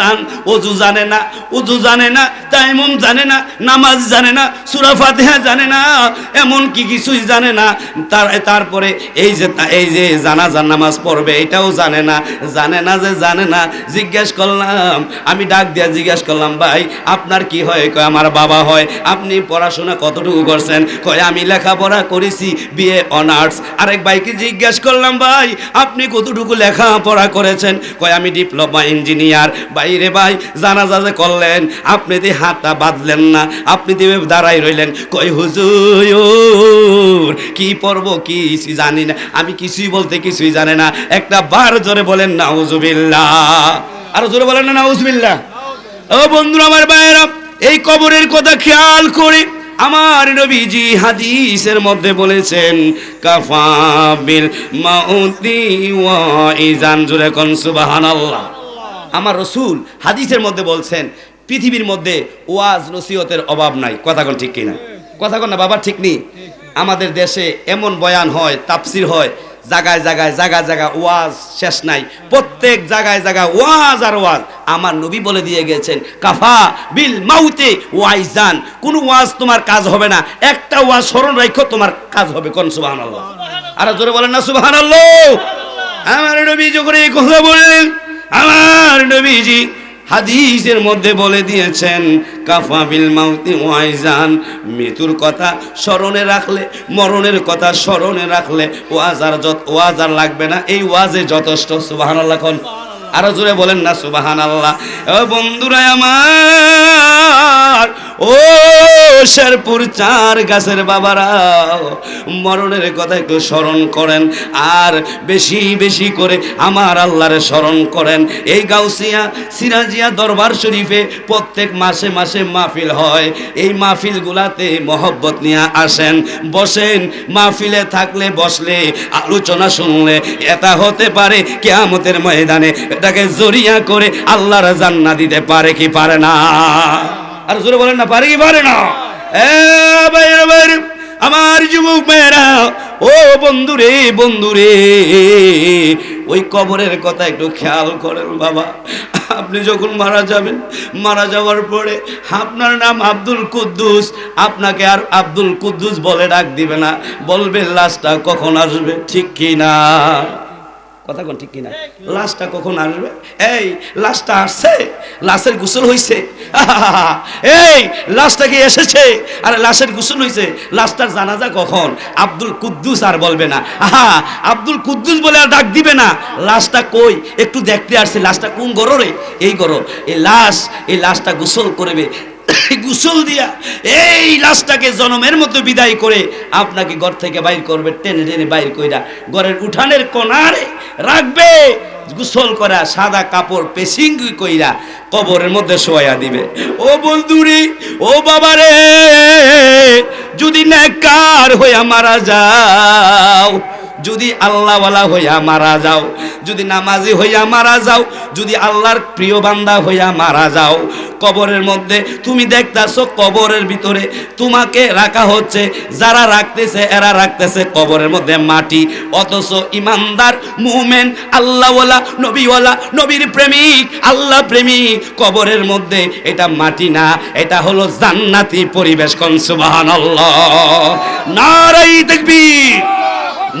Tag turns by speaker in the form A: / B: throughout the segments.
A: দান অজু জানে না, উজু জানে না, তাইমুম জানে না, নামাজ জানে না, সুরা ফাতিহা জানে না এমন কি কিছুই জানে না। তার, তারপরে এই যে এই যে জানাজার নামাজ পড়বে, এটাও জানে না জানে না যে জানে না, জিজ্ঞেস করলাম, আমি ডাক দিয়া জিজ্ঞেস করলাম, ভাই, আপনার কি হয়? কয়, আমার বাবা হয়। আপনি পড়াশোনা কতটুকু করছেন? কয়, আমি লেখাপড়া করেছি, বিএ অনার্স। আরেক ভাইকে জিজ্ঞেস করলাম, ভাই, আপনি কতটুকু লেখাপড়া করেছেন? কয়, আমি ডিপ্লোমা ইঞ্জিনিয়ার। বাইরে ভাই রে ভাই, জানাজা যে করলেন, আপনি দিয়ে হাতটা বাঁধলেন না, আপনি দিয়ে দাঁড়াই রইলেন। কই হুজুর, কি পড়ব কি জানি না, আমি কিছুই বলতে কিছুই জানে না। একটা বার জোরে বলেন না হুজুবিল্লাহ আরও জোরে বলেন না, নাউজুবিল্লাহ। ও বন্ধু আমার ভাইয়েরা, এই কবরের কথা খেয়াল করে আমার নবীজি হাদিসের মধ্যে বলেছেন কাফাবিল মাউতি ওয়া ইজান। জুরে কোন, সুবহানাল্লাহ। আমার রসুল হাদিসের মধ্যে বলছেন, পৃথিবীর মধ্যে ওয়াজ নসিহতের অভাব নাই। কথা কোন ঠিক কিনা? কথা কোন না? বাবা, ঠিক নেই আমাদের দেশে এমন বয়ান হয় তাপসির হয় জায়গায় জায়গায় জায়গা জায়গা ওয়াজ শেষ নাই। প্রত্যেক জায়গায় জায়গায় ওয়াজ আর ওয়াজ। আমার নবী বলে দিয়ে গেছেন, কাফা বিল মাউতে ওয়াইজান। কোন ওয়াজ তোমার কাজ হবে না। একটা ওয়াজ স্মরণ রাখো, তোমার কাজ হবে কোন? সুবহানাল্লাহ। আর জোরে বলেন না, সুবহানাল্লাহ। আমার নবী যখন এই কথা বললেন আমার নবীজি হাদিসের মধ্যে বলে দিয়েছেন, কাফা বিল মাউতি ওয়াইজান। মৃত্যুর কথা স্মরণে রাখলে, মরণের কথা স্মরণে রাখলে ওয়াজার যত ওয়াজার লাগবে না। এই ওয়াজে যথেষ্ট, সুবহানাল্লাহ কোন। আরও জোরে বলেন না সুবাহান আল্লাহ বন্ধুরা আমার ও শেরপুর চার গাছের বাবারা, মরণের কথা একটু স্মরণ করেন আর বেশি বেশি করে আমার আল্লাহরে স্মরণ করেন। এই গাউসিয়া সিরাজিয়া দরবার শরীফে প্রত্যেক মাসে মাসে মাহফিল হয়। এই মাহফিলগুলাতে মহব্বত নিয়ে আসেন। বসেন, মাহফিলে থাকলে বসলে, আলোচনা শুনলে, এটা হতে পারে কেয়ামতের ময়দানে। এটাকে জরিয়া করে আল্লাহর জান্না দিতে পারে কি পারে না? আর জোরে বলেন না, পারে কি পারে না? আমার যুবক মেয়েরা, ও বন্ধুরে বন্ধুরে, ওই কবরের কথা একটু খেয়াল করেন বাবা। আপনি যখন মারা যাবেন, মারা যাওয়ার পরে আপনার নাম আব্দুল কুদ্দুস, আপনাকে আর আব্দুল কুদ্দুস বলে ডাক দিবে না। বলবে, লাশটা কখন আসবে? ঠিক কি না? কথা কোন ঠিক কিনা? লাশটা কখন আসবে? এই, লাশটা আসছে, লাশের গোসল হইছে। এই, লাশটা কি এসেছে? আর, লাশের গোসল হইছে। লাশটার জানাজা কখন? আব্দুল কুদ্দুস আর বলবে না। আহা, আব্দুল কুদ্দুস বলে আর ডাক দিবে না। লাশটা কই? একটু দেখতে আসছে। লাশটা কোন গররে? এই গরর। এই লাশ এই লাশটা গোসল করবে। গুসল দিয়া এই লাশটাকে জনমের মতো বিদায় করে আপনাকে ঘর থেকে বাইর করবে। টেনে টেনে বাইর কইরা ঘরের উঠানের কোনারে রাখবে, গুসল করা, সাদা কাপড় পেসিং কইরা কবরের মধ্যে শোয়া দিবে। ও বন্ধুরি, ও বাবারে, যদি নেকার হইয়া মারা যাও যদি আল্লাহওয়ালা হইয়া মারা যাও, যদি নামাজি হইয়া মারা যাও, যদি আল্লাহর প্রিয় বান্দা হইয়া মারা যাও, কবরের মধ্যে তুমি দেখতাছো কবরের ভিতরে তোমাকে রাখা হচ্ছে, যারা রাখতেছে এরা রাখতেছে কবরের মধ্যে মাটি, অথচ ইমানদার, মুমেন, আল্লাহওয়ালা, নবীওয়ালা, নবীর প্রেমিক, আল্লাহ প্রেমিক, কবরের মধ্যে এটা মাটি না, এটা হলো জান্নাতি পরিবেশ কোন সুবহানাল্লাহ। নারাই দেখবি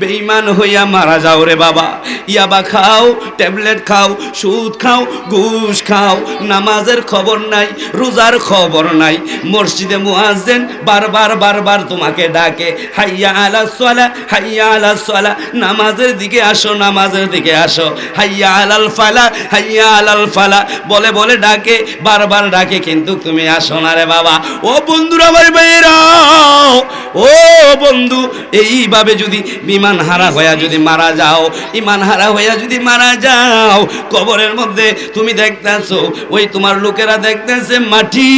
A: বেঈমান হইয়া মারা যাও রে বাবা। ইয়াবা খাও, ট্যাবলেট খাও, সুদ খাও, ঘুষ খাও, নামাজের খবর নাই, রোজার খবর নাই। মসজিদে মুয়াজ্জেন বারবার বারবার তোমাকে ডাকে, হাইয়া আলা সালা, হাইয়া আলা সালা, নামাজের দিকে আসো, নামাজের দিকে আসো। হাইয়া আলাল ফালা, হাইয়া আলাল ফালা, বলে বলে ডাকে, বারবার ডাকে, কিন্তু তুমি আসো না রে বাবা। ও বন্ধুরা ভাই ভাই ভাইরা ও বন্ধু, এইভাবে যদি বিমান হারা হইয়া যদি মারা যাও, ইমান হারা হইয়া যদি মারা যাও, কবরের মধ্যে তুমি দেখতেছো, ওই তোমার লোকেরা দেখতেছে মাটি।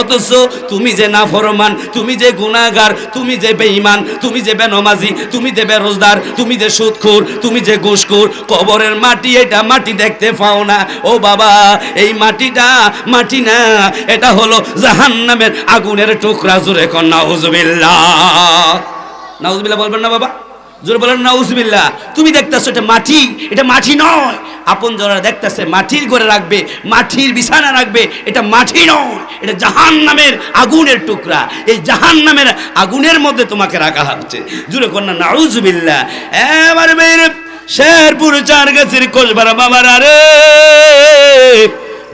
A: অথচ তুমি যে নাফরমান, তুমি যে গুনাহগার, তুমি যে বেঈমান, তুমি যে বেনমাজি, তুমি যে বেরোজদার তুমি যে সুদখোর, তুমি যে ঘুষখোর, কবরের মাটি, এটা মাটি দেখতে পাও না। ও বাবা, এই মাটিটা মাটি না, এটা হলো জাহান্নামের আগুনের টুকরা। জুড়ে কর নাউজুবিল্লাহ নাউজুবিল্লাহ বলবেন না বাবা? জোরে বলেন, নাউজুবিল্লাহ। তুমি দেখতেছো এটা মাটি এটা মাটি নয়। আপন যারা দেখতেছে, মাটির ঘরে রাখবে, মাটির বিছানা রাখবে, এটা মাটি নয়। এটা জাহান নামের আগুনের টুকরা। এই জাহান নামের আগুনের মধ্যে তোমাকে রাখা হচ্ছে। জুড়ে কন্যা নাউজুবিল্লাহ। এবার বের শেরপুর চার গাছের কোষবারা বাবার আরে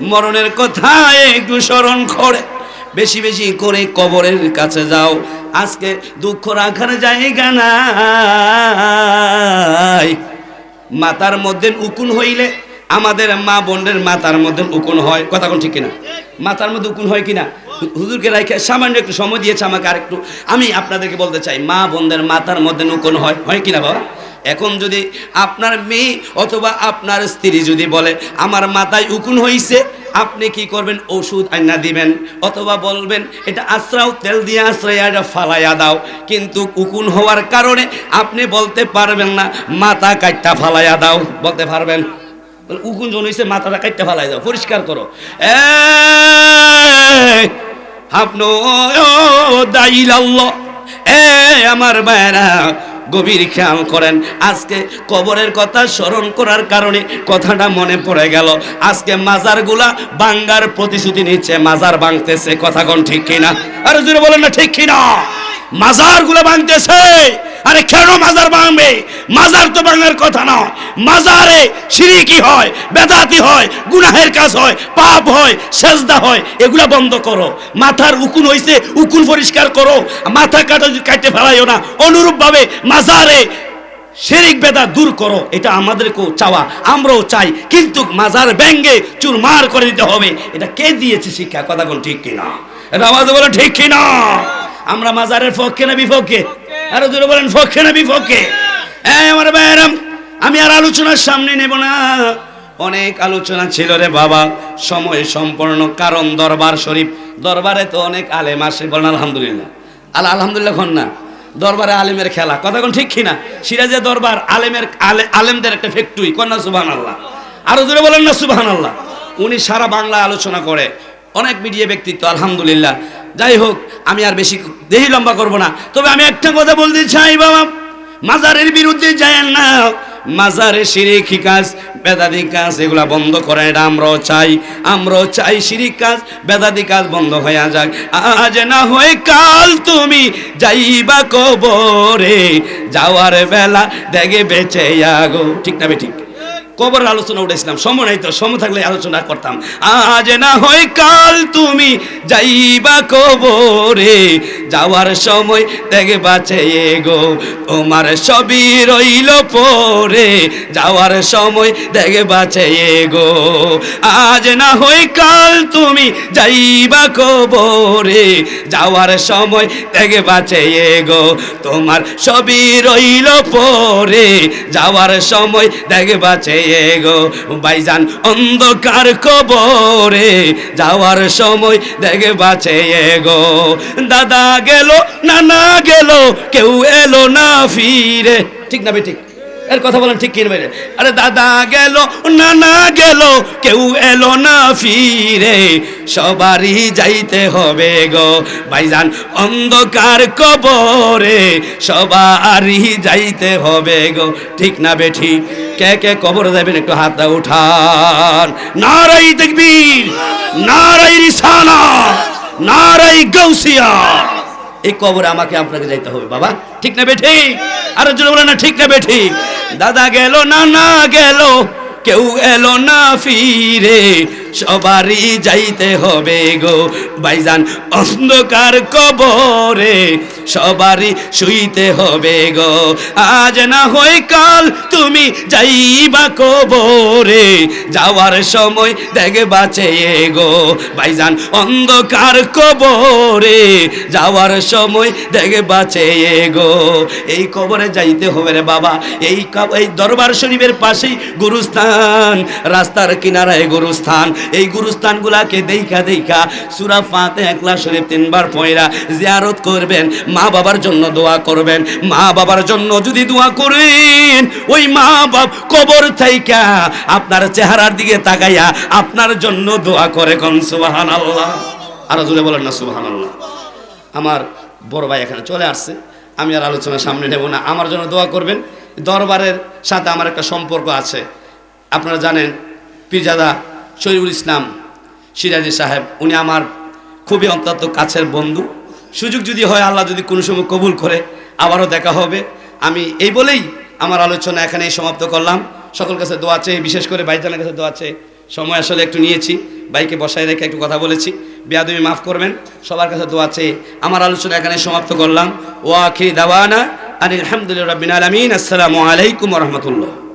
A: মরণের কথা একটু স্মরণ করে। বেশি বেশি করে কবরের কাছে যাও। আজকে দুঃখ রাখার জায়গা নাই। মাতার মধ্যে উকুন হইলে আমাদের মা বোনের মাতার মধ্যে উকুন হয়। কথা কোন ঠিক কিনা? মাতার মধ্যে উকুন হয় কিনা? হুজুরকে রাখে সামান্য একটু সময় দিয়েছে আমাকে আরেকটু। আমি আপনাদেরকে বলতে চাই, মা বোনদের মাতার মধ্যে উকুন হয়। হয় কিনা বাবা? এখন যদি আপনার মেয়ে অথবা আপনার স্ত্রী যদি বলে, আমার মাথায় উকুন হইছে আপনি কি করবেন? ওষুধ আইনা দিবেন, অথবা বলবেন, এটা আশ্রাও, তেল দিয়ে আশ্রয় এটা ফালাইয়া দাও। কিন্তু উকুন হওয়ার কারণে আপনি বলতে পারবেন না, মাথা কাটটা ফালাইয়া দাও। বলতে পারবেন? উকুন জন হইছে, মাথাটা কাটটা ফালাই দাও, পরিষ্কার করো। আপনো দাইল এ, আমার বায়রা গভীর খেয়াল করেন। আজকে কবরের কথা স্মরণ করার কারণে কথাটা মনে পড়ে গেল। আজকে মাজারগুলা বাঙ্গার প্রতিশ্রুতি নিচ্ছে, মাজার ভাঙতেছে, কথা কোন ঠিক কিনা? আরে জুড়ে বলেন না ঠিক কিনা? মাজারগুলো ভাঙতেছে। আরে কেন মাজার ভাঙবে? মাজার তো ভাঙার কথা নয়। মাজারে সিরিকি হয়, বেদাতি হয়, গুনাহের কাজ হয়, পাপ হয়, সেজদা হয়, এগুলা বন্ধ করো। মাথার উকুন হইছে, উকুন পরিষ্কার করো। মাথা কাটা কাটতে ফেলাইও না অনুরূপ ভাবে মাজারে শেরিক বেদা দূর করো। এটা আমাদেরকেও চাওয়া, আমরাও চাই, কিন্তু মাজার ব্যঙ্গে চুরমার করে দিতে হবে। এটা কে দিয়েছে শিক্ষা? কথা কোন ঠিক কিনা? এটা আমাদের বলে ঠিক কিনা? আমরা মাজারের পক্ষে না বিপক্ষে আরও দূরে বলেন পক্ষে না বিপক্ষে আমার ভাইয়েরাম আমি আর আলোচনার সামনে নেব না। অনেক আলোচনা ছিল রে বাবা। সময় সম্পন্ন, কারণ দরবার শরীফ। দরবারে তো অনেক আলেম আসে, বলেন আলহামদুলিল্লাহ। আল্লাহ আলহামদুলিল্লাহ খন না? দরবারে আলেমের খেলা। কথা কোন ঠিক কিনা? সিরাজে দরবার আলেমের, আলে, আলেমদের একটা ফ্যাক্টরি কন্যা সুবাহান আল্লাহ আরও জোরে বলেন না সুবাহান আল্লাহ উনি সারা বাংলা আলোচনা করে। অনেক মিডিয়া ব্যক্তিত্ব, আলহামদুলিল্লাহ। যাই হোক, আমি আর বেশি দেহি লম্বা করব না। তবে আমি একটা কথা বলতে চাই বাবা। মাজারের বিরুদ্ধে যায় না। মাজারে শিরিকি কাজ, বেদাদি কাজ, এগুলা বন্ধ করে এটা আমরাও চাই আমরাও চাই শিরিক কাজ, বেদাদি কাজ বন্ধ হয়ে যাক। আজ না হয়ে কাল তুমি যাইবা কবরে, যাওয়ার বেলা দেখে বেঁচে আগো। ঠিক না ঠিক? কবর আলোচনা উঠেছিলাম। সময় নাই তো, সময় থাকলে আলোচনা করতাম। আজ না হয় কাল তুমি যাইবা কবরে, যাওয়ার সময় দেখে বাঁচে গো তোমার সবই রইল পরে। যাওয়ার সময় দেখে বাঁচে গো আজ না হয় কাল তুমি যাইবা কবরে, যাওয়ার সময় দেখে বাঁচে গো তোমার সবই রইল পরে। যাওয়ার সময় দেখে বাঁচে গো ভাইজান অন্ধকার কবরে যাওয়ার সময় দেখে বাঁচে গো। দাদা গেল, নানা গেল, কেউ এলো না ফিরে। ঠিক না বে, ঠিক। এর কথা বলেন ঠিক কিনবে আরে দাদা গেল, নানা গেল, কেউ এলো না ফিরে। সবারই যাইতে হবে গো, ভাইজান অন্ধকার কবরে। সবারই যাইতে হবে গো, ঠিক না বে ঠিক কে কে কবর যাবেন একটু হাতটা উঠান। নারাই দেখবীর নারাই রিসানা নারাই গৌসিয়া এই কবরে আমাকে আপনাকে যাইতে হবে, বাবা। ঠিক না বে ঠিক আরও জোরে বলে না, ঠিক না বেঠি দাদা গেল না না গেল, কেউ এলো না ফিরে। সবারই যাইতে হবে গো। ভাইজান, অন্ধকার কবরে সবারই শুইতে হবে গো। আজ না হয় কাল তুমি যাইবা কবরে, যাওয়ার সময় দেখে বাঁচে গো। ভাইজান, অন্ধকার কবরে যাওয়ার সময় দেখে বাঁচে গো। এই কবরে যাইতে হবে রে বাবা। এই এই দরবার শরীফের পাশেই গুরুস্থান, রাস্তার কিনারায় গুরুস্থান। এই গুরুস্থানগুলাকে দেখা দেখা সুরা ফাতে একলা শরীফ তিনবার পয়রা জিয়ারত করবেন। মা বাবার জন্য দোয়া করবেন। মা বাবার জন্য যদি দোয়া করেন, ওই মা বাপ কবর থাইকা আপনার চেহারার দিকে তাকাইয়া আপনার জন্য দোয়া করে কোন সুবাহান আল্লাহ আরও বলেন না সুবাহান আল্লাহ আমার বড় ভাই এখানে চলে আসছে। আমি আর আলোচনা সামনে নেব না। আমার জন্য দোয়া করবেন। দরবারের সাথে আমার একটা সম্পর্ক আছে। আপনারা জানেন, পিরজাদা শরীফুল ইসলাম সিরাজি সাহেব, উনি আমার খুবই অত্যন্ত কাছের বন্ধু। সুযোগ যদি হয় আল্লাহ যদি কোনো সময় কবুল করে, আবারও দেখা হবে। আমি এই বলেই আমার আলোচনা এখানেই সমাপ্ত করলাম। সকল কাছে দোয়া চেয়ে, বিশেষ করে বাইজানের কাছে দোয়া চেয়ে সময় আসলে একটু নিয়েছি। বাইকে বসায় রেখে একটু কথা বলেছি। বেয়াদমি মাফ করবেন। সবার কাছে দোয়া চেয়ে আমার আলোচনা এখানে সমাপ্ত করলাম। ওয়াখি দাওয়ানা আলহামদুলিল্লাহ আলামিন। আসসালামু আলাইকুম রহমতুল্লাহ।